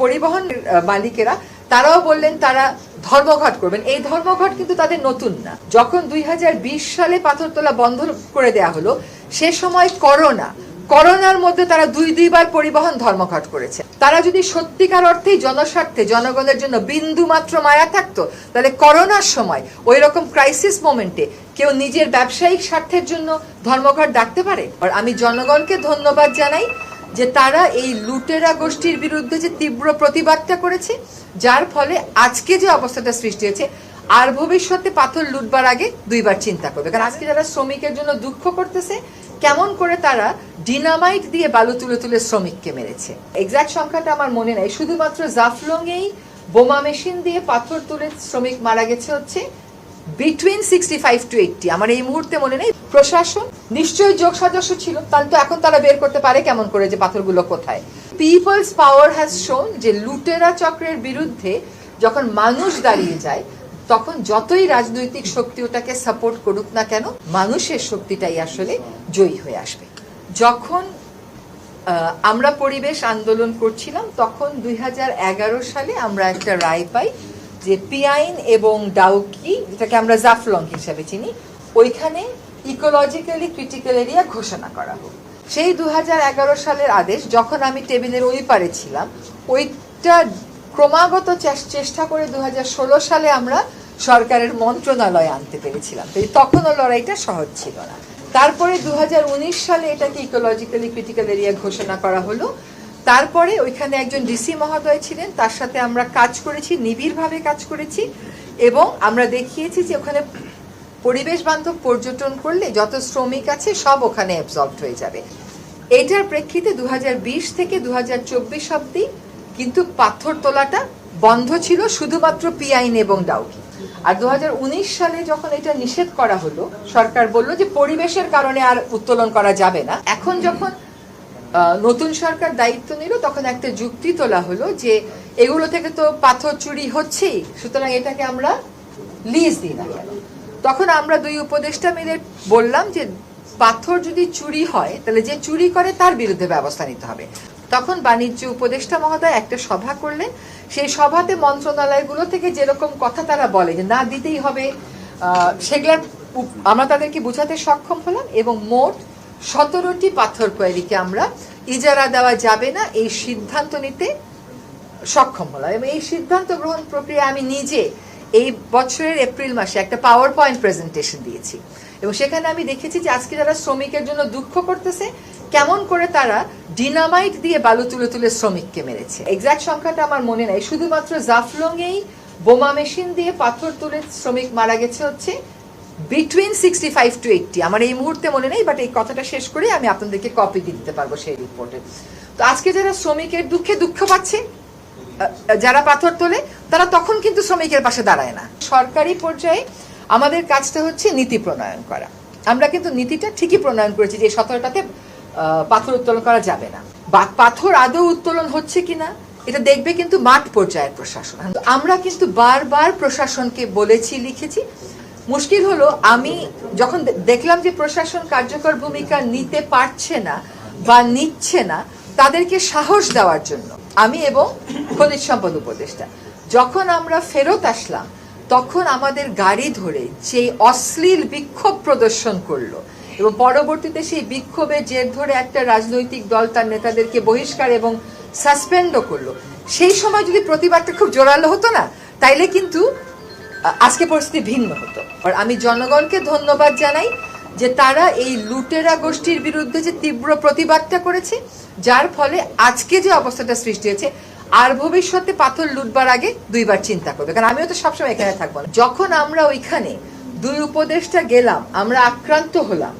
পরিবহন মালিকেরা, তারাও বললেন তারা ধর্মঘট করবেন। এই ধর্মঘট কিন্তু তাদের নতুন না। যখন দুই হাজার বিশ সালে পাথর তোলা বন্ধ করে দেয়া হলো, সে সময় করোনা। করোনার মধ্যে তারা দুই, দুইবার পরিবহন ধর্মঘট করেছে। তারা যদি সত্যিকার অর্থেই জনস্বার্থে, জনগণের জন্য বিন্দু মাত্র মায়া থাকতো, তাহলে করোনার সময় ওই রকম ক্রাইসিস মোমেন্টে কেউ নিজের ব্যবসায়িক স্বার্থের জন্য ধর্মঘট ডাকতে পারে? আর আমি জনগণকে ধন্যবাদ জানাই। যে তারা এই লুটেরা গোষ্ঠীর বিরুদ্ধে যে তীব্র প্রতিবাদটা করেছে, যার ফলে আজকে যে অবস্থাটা সৃষ্টি হয়েছে, আর ভবিষ্যতে পাথর লুটবার আগে দুইবার চিন্তা করবে। কারণ আজকে যারা শ্রমিকের জন্য দুঃখ করতেছে, কেমন করে তারা ডিনামাইট দিয়ে বালু তুলে তুলে শ্রমিককে মেরেছে। এক্স্যাক্ট সংখ্যাটা আমার মনে নাই। শুধুমাত্র জাফলংয়েই বোমা মেশিন দিয়ে পাথর তুলে শ্রমিক মারা গেছে হচ্ছে between sixty five to eighty আমার এই মুহূর্তে মনে নেই, প্রশাসন নিশ্চয়ই যোগ সদস্য ছিল, তাহলে তো এখন তারা বের করতে পারে কেমন করে যে পাথরগুলো কোথায়? পিপলস পাওয়ার হ্যাজ শোন যে লুটেরা চক্রের বিরুদ্ধে যখন মানুষ দাঁড়িয়ে যায়, তখন যতই রাজনৈতিক শক্তি ওটাকে সাপোর্ট করুক না কেন, মানুষের শক্তিটাই আসলে জয়ী হয়ে আসবে। যখন আমরা পরিবেশ আন্দোলন করছিলাম, তখন দুই হাজার এগারো সালে আমরা একটা রায় পাই যে পিয়াইন এবং ডাউকি, যেটাকে আমরা জাফলং হিসাবে চিনি, ওইখানে ইকোলজিক্যালি ক্রিটিক্যাল এরিয়া ঘোষণা করা হোক। সেই দুহাজার এগারো সালের আদেশ, যখন আমি টেবিলের ওই পারে ছিলাম, ওইটা ক্রমাগত চেষ্টা করে দু হাজার ষোলো সালে আমরা সরকারের মন্ত্রণালয়ে আনতে পেরেছিলাম। তো তখনও লড়াইটা সহজ ছিল না। তারপরে দু হাজার উনিশ সালে এটাকে ইকোলজিক্যালি ক্রিটিক্যাল এরিয়া ঘোষণা করা হলো। তারপরে ওইখানে একজন ডিসি মহোদয় ছিলেন, তার সাথে আমরা কাজ করেছি, নিবিড়ভাবে কাজ করেছি এবং আমরা দেখিয়েছি যে ওখানে পরিবেশ বান্ধব পর্যটন করলে যত শ্রমিক আছে সব ওখানে অ্যাবজর্বড হয়ে যাবে। এইটার প্রেক্ষিতে দু হাজার বিশ থেকে দু হাজার অব্দি কিন্তু পাথর তোলাটা বন্ধ ছিল শুধুমাত্র পিআইন এবং ডাউকি। আর দু হাজার উনিশ সালে যখন এটা নিষেধ করা হলো, সরকার বলল যে পরিবেশের কারণে আর উত্তোলন করা যাবে না। এখন যখন নতুন সরকার দায়িত্ব নিল তখন একটা যুক্তি তোলা হলো যে এগুলো থেকে তো পাথর চুরি হচ্ছেই সুতরাং এটাকে আমরা লিজ দিই না কেন? তখন আমরা দুই উপদেষ্টা মিলে বললাম যে পাথর যদি চুরি হয় তাহলে যে চুরি করে তার বিরুদ্ধে ব্যবস্থা নিতে হবে। তখন বাণিজ্য উপদেষ্টা মহোদয় একটা সভা করলেন। সেই সভাতে মন্ত্রণালয়গুলো থেকে যেরকম কথা তারা বলে যে না দিতেই হবে আহ, সেগুলার আমরা তাদেরকে বোঝাতে সক্ষম হলাম এবং মোট সতেরোটি পাথর কোয়ারিকে আমরা ইজারা দেওয়া যাবে না, এই সিদ্ধান্ত নিতে সক্ষম হলাম। এবং এই সিদ্ধান্ত গ্রহণ প্রক্রিয়া আমি নিজে এই বছরের এপ্রিল মাসে একটা পাওয়ার পয়েন্ট প্রেজেন্টেশন দিয়েছি। এবং সেখানে আমি দেখেছি যে আজকে যারা শ্রমিকের জন্য দুঃখ করতেছে, কেমন করে তারা ডিনামাইট দিয়ে বালু তুলে তুলে শ্রমিককে মেরেছে। এক্সাক্ট সংখ্যাটা আমার মনে নাই। শুধুমাত্র জাফলংয়েই বোমা মেশিন দিয়ে পাথর তুলে শ্রমিক মারা গেছে হচ্ছে between sixty five to eighty আমার এই মুহূর্তে মনে নেই বাট এই কথাটা শেষ করে আমি আপনাদেরকে কপি দিতে পারব সেই রিপোর্টে তো আজকে যারা শ্রমিকের দুঃখে দুঃখ পাচ্ছে যারা পাথর তোলে, তারা তখন কিন্তু শ্রমিকের পাশে দাঁড়ায় না। সরকারি পর্যায়ে আমাদের কাজটা হচ্ছে নীতি প্রণয়ন করা। আমরা কিন্তু নীতিটা ঠিকই প্রণয়ন করেছি যে সতেরোটাতে পাথর উত্তোলন করা যাবে না। বা পাথর আদৌ উত্তোলন হচ্ছে কিনা, এটা দেখবে কিন্তু মাঠ পর্যায়ের প্রশাসন। আমরা কিন্তু বারবার প্রশাসনকে বলেছি, লিখেছি মুশকিল হলো, আমি যখন দেখলাম যে প্রশাসন কার্যকর ভূমিকা নিতে পারছে না বা নিচ্ছে না, তাদেরকে সাহস দেওয়ার জন্য আমি এবং খনিজ সম্পদ উপদেষ্টা, যখন আমরা ফেরত আসলাম, তখন আমাদের গাড়ি ধরে যে অশ্লীল বিক্ষোভ প্রদর্শন করল এবং পরবর্তীতে সেই বিক্ষোভের জের ধরে একটা রাজনৈতিক দল তার নেতাদেরকে বহিষ্কার এবং সাসপেন্ডও করল। সেই সময় যদি প্রতিবাদটা খুব জোরালো হতো না, তাইলে কিন্তু আজকে পরিস্থিতি ভিন্ন হতো। আর আমি জনগণকে ধন্যবাদ জানাই যে তারা এই লুটেরা গোষ্ঠীর বিরুদ্ধে যে তীব্র প্রতিবাদটা করেছে, যার ফলে আজকে যে অবস্থাটা সৃষ্টি হয়েছে, আর ভবিষ্যতে পাথর লুটবার আগে দুইবার চিন্তা করবে। কারণ আমিও তো সবসময় এখানে থাকব না। যখন আমরা ওইখানে দুই উপদেশটা গেলাম, আমরা আক্রান্ত হলাম,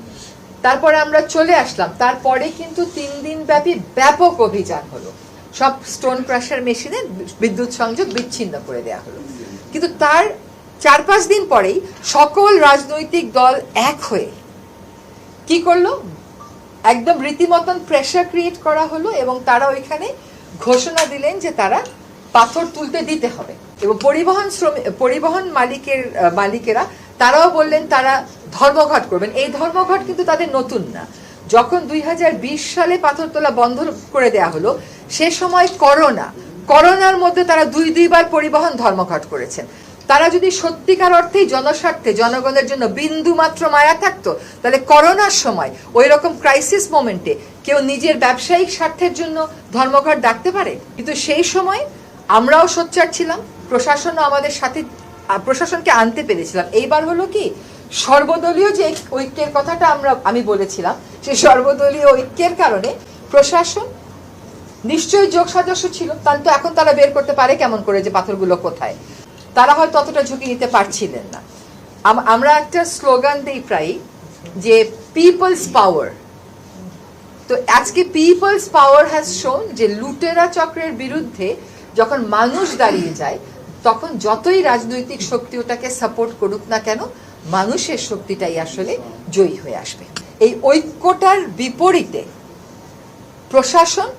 তারপরে আমরা চলে আসলাম, তারপরে কিন্তু তিন দিন ব্যাপী ব্যাপক অভিযান হলো। সব স্টোন ক্রাশার মেশিনে বিদ্যুৎ সংযোগ বিচ্ছিন্ন করে দেওয়া হলো। কিন্তু তার চার পাঁচ দিন পরেই সকল রাজনৈতিক দল এক হয়ে কি করল? একদম রীতিমতন প্রেশার ক্রিয়েট করা হলো এবং তারা ওইখানে ঘোষণা দিলেন যে তারা পাথর তুলতে দিতে হবে। এবং পরিবহন শ্রমিক পরিবহন মালিকের, মালিকেরা তারাও বললেন তারা ধর্মঘট করবেন। এই ধর্মঘট কিন্তু তাদের নতুন না। যখন দুই হাজার বিশ সালে পাথর তোলা বন্ধ করে দেয়া হলো, সে সময় করোনা, করোনার মধ্যে তারা দুই দুইবার পরিবহন ধর্মঘট করেছেন। তারা যদি সত্যিকার অর্থেই জনস্বার্থে, জনগণের জন্য বিন্দু মাত্র মায়া থাকতো, তাহলে করোনার সময় ওই রকম ক্রাইসিস মোমেন্টে কেউ নিজের ব্যবসায়িক স্বার্থের জন্য ধর্মঘট ডাকতে পারে? কিন্তু সেই সময় আমরাও সোচ্চার ছিলাম, প্রশাসনও আমাদের সাথে প্রশাসনকে আনতে পেরেছিলাম। এইবার হলো কি, সর্বদলীয় যে ঐক্যের কথাটা আমরা, আমি বলেছিলাম সেই সর্বদলীয় ঐক্যের কারণে প্রশাসন নিশ্চয়ই যোগ সদস্য ছিল, তাহলে তো এখন তারা বের করতে পারে কেমন করে যে পাথরগুলো কোথায়? তারা হয়তো অতটা ঝুঁকি নিতে পারছিলেন না। আমরা একটা স্লোগান দিই প্রায় যে পিপলস পাওয়ার তো আজকে পিপলস পাওয়ার হ্যাজ শোন যে লুটেরা চক্রের বিরুদ্ধে যখন মানুষ দাঁড়িয়ে যায়, তখন যতই রাজনৈতিক শক্তি ওটাকে সাপোর্ট করুক না কেন, মানুষের শক্তিটাই আসলে জয়ী হয়ে আসবে। এই ঐক্যটার বিপরীতে প্রশাসন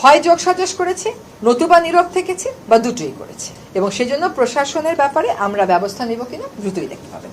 হয় যোগ সাজস করেছে, নতুবা নীরব থেকেছে বা দুটোই করেছে। এবং সেজন্য প্রশাসনের ব্যাপারে আমরা ব্যবস্থা নেব কিনা দ্রুতই দেখতে পাবেন